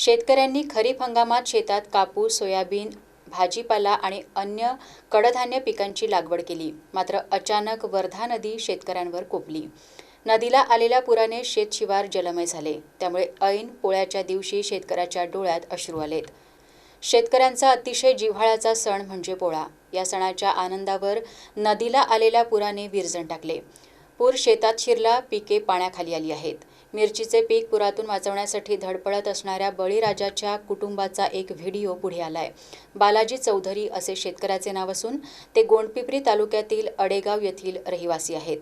शेतकऱ्यांनी खरीप हंगामात शेतात कापूस सोयाबीन भाजीपाला आणि अन्य कडधान्य पिकांची लागवड केली. मात्र अचानक वर्धा नदी शेतकऱ्यांवर कोपली. नदीला आलेल्या पुराने शेतशिवार जलमय झाले. त्यामुळे ऐन पोळ्याच्या दिवशी शेतकऱ्याच्या डोळ्यात अश्रू आलेत. शेतकऱ्यांचा अतिशय जिव्हाळ्याचा सण म्हणजे पोळा. या सणाच्या आनंदावर नदीला आलेल्या पुराने विरजण टाकले. पूर शेतात शिरला पिके पाण्याखाली आली आहेत. मिरचीचे पीक पुरातून वाचवण्यासाठी धडपडत असणाऱ्या बळीराजाच्या कुटुंबाचा एक व्हिडिओ पुढे आलाय. बालाजी चौधरी असे शेतकऱ्याचे नाव असून ते गोंडपिपरी तालुक्यातील अडेगाव येथील रहिवासी आहेत.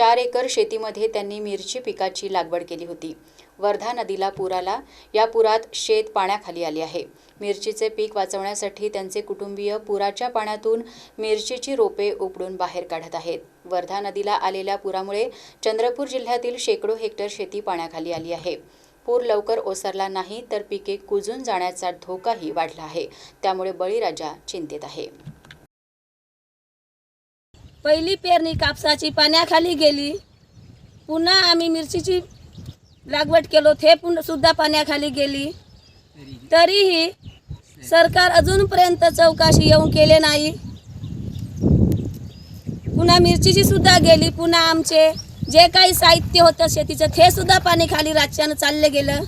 चार एकर शेतीमध्ये त्यांनी मिरची पिकाची लागवड केली होती. वर्धा नदीला पूर आला. या पुरात शेत पाण्याखाली आले आहे. मिरचीचे पीक वाचवण्यासाठी त्यांचे कुटुंबीय पुराच्या पाण्यातून मिरचीची रोपे उपडून बाहेर काढत आहेत. वर्धा नदीला आलेल्या पुरामुळे चंद्रपूर जिल्ह्यातील शेकडो हेक्टर शेती पाण्याखाली आली आहे. पूर लवकर ओसरला नाही तर पिके कुजून जाण्याचा धोकाही वाढला आहे. त्यामुळे बळीराजा चिंतेत आहे. पहिली पेरणी कापसाची पाण्याखाली गेली. पुन्हा आम्ही मिरचीची लागवड केलो ते पुन सुद्धा पाण्याखाली गेली. तरीही सरकार अजूनपर्यंत चौकाशी येऊन केले नाही. पुन्हा मिरचीची सुद्धा गेली पुन्हा आमचे जे काही साहित्य होतं शेतीचं ते सुद्धा पाणी खाली चालले गेलं.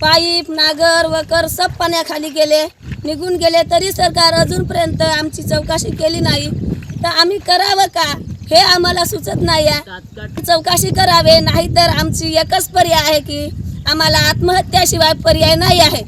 पाईप नागर वकर सब पाण्याखाली गेले. निघून गेले तरी सरकार अजूनपर्यंत आमची चौकशी केली नाही. तर आम्ही करावं का? हे आम्हाला सुचत नाही आहे चौकशी करावे नाहीतर आमची एकच पर्याय आहे की आम्हाला आत्महत्याशिवाय पर्याय नाही आहे.